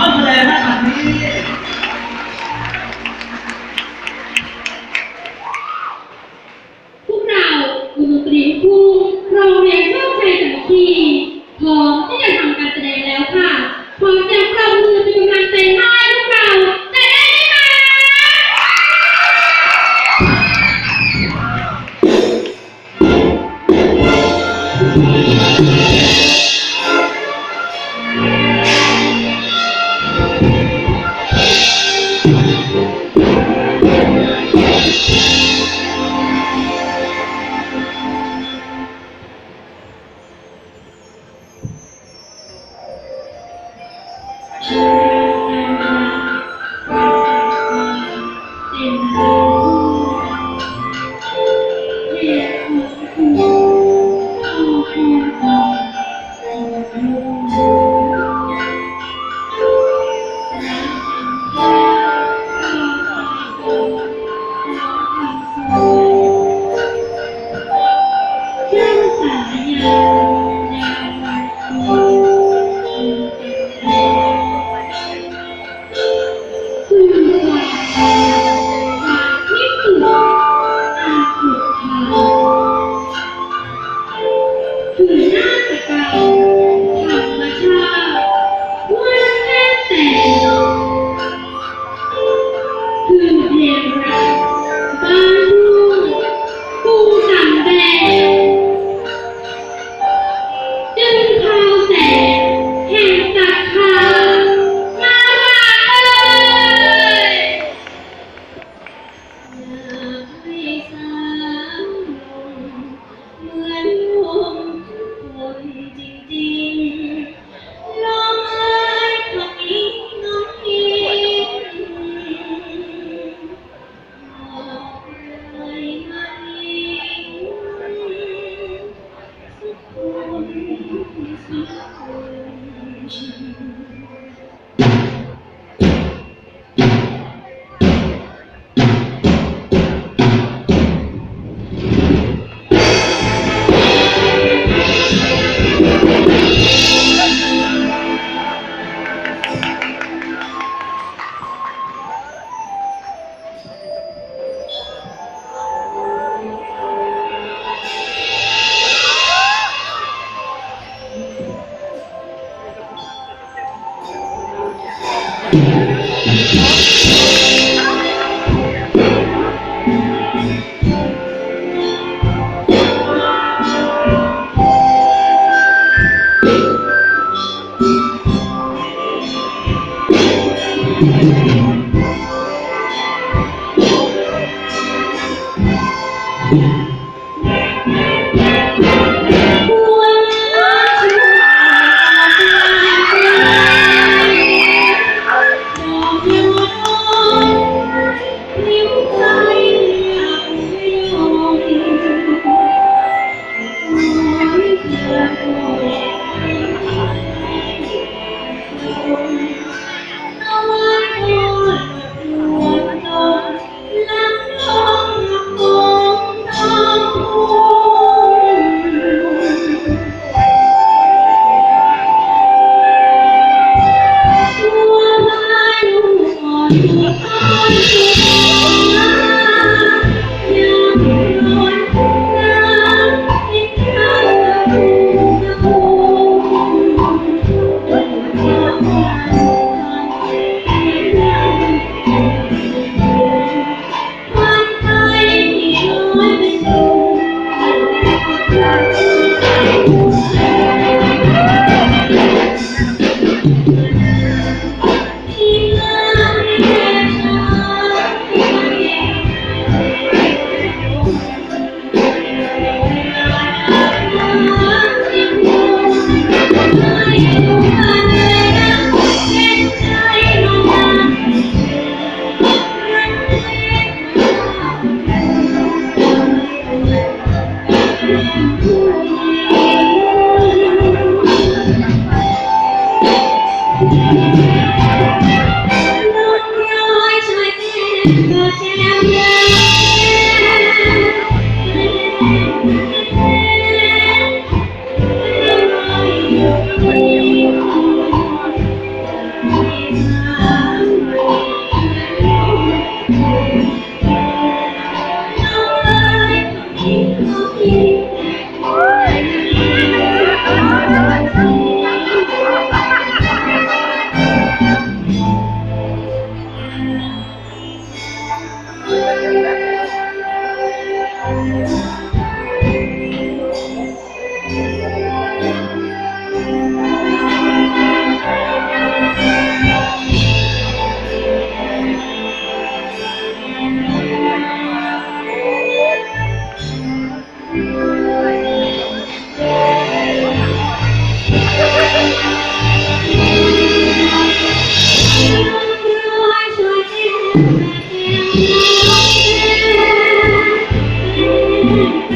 อนแสดงนะอันนี้พวกเราวงดนตรีลูกทุ่งโรงเรียนโชคชัยสามัคคีพร้อมที่จะทำการแสดงแล้วค่ะขอเสียงปรบมือเป็นกำลังใจให้พวกเราจะได้ไหมคะคือ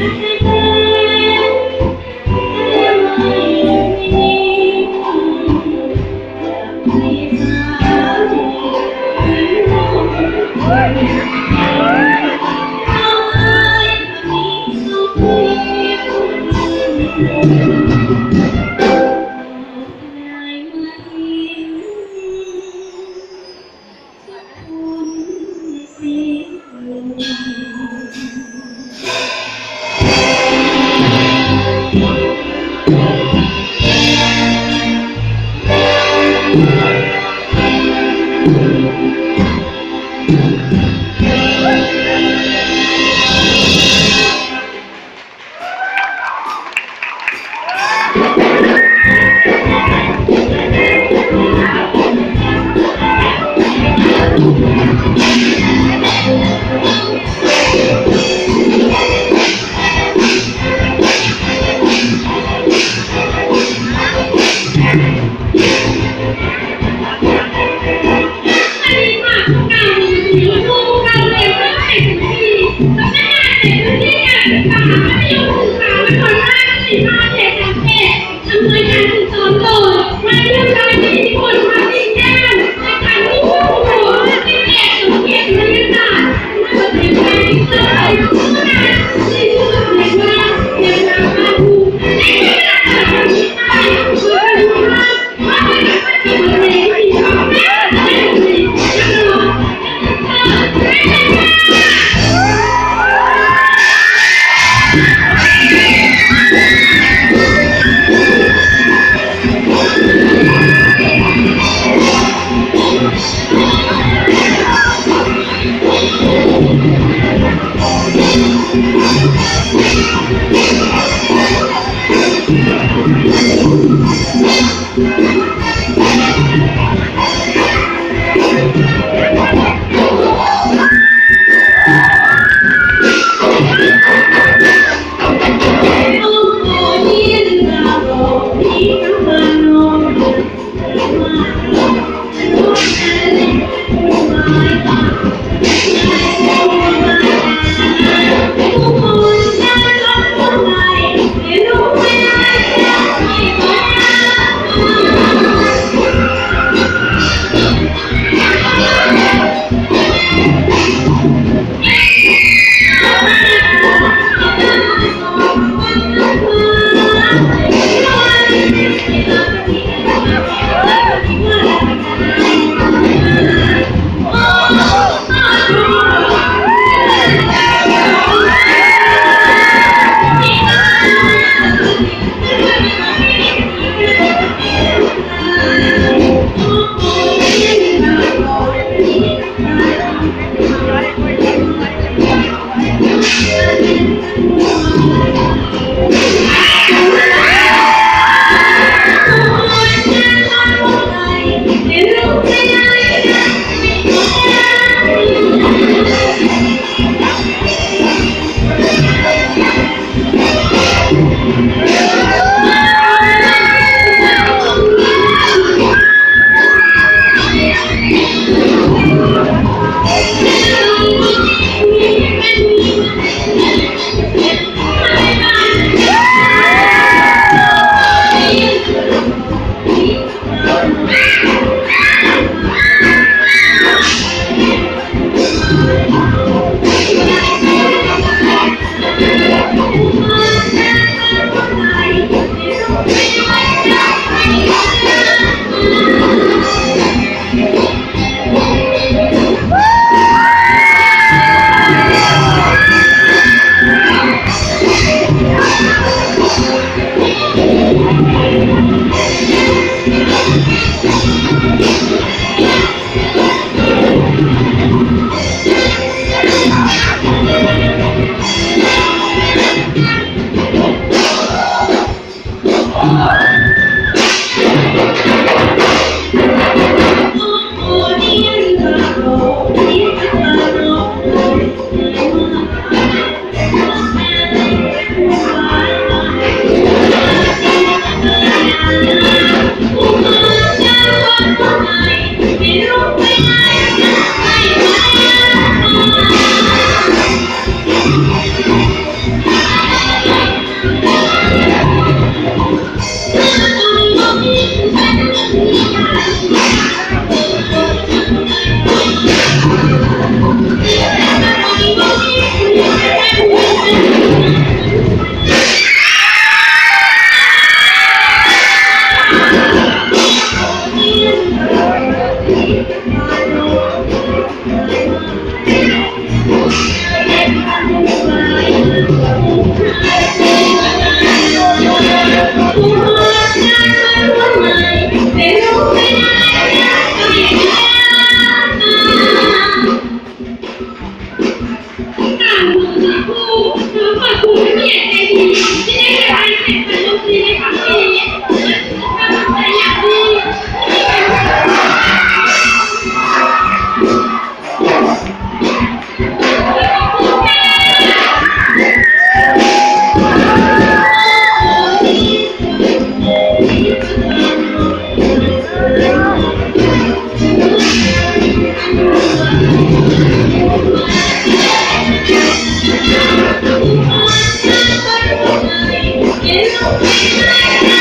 เ Yeah. Deus.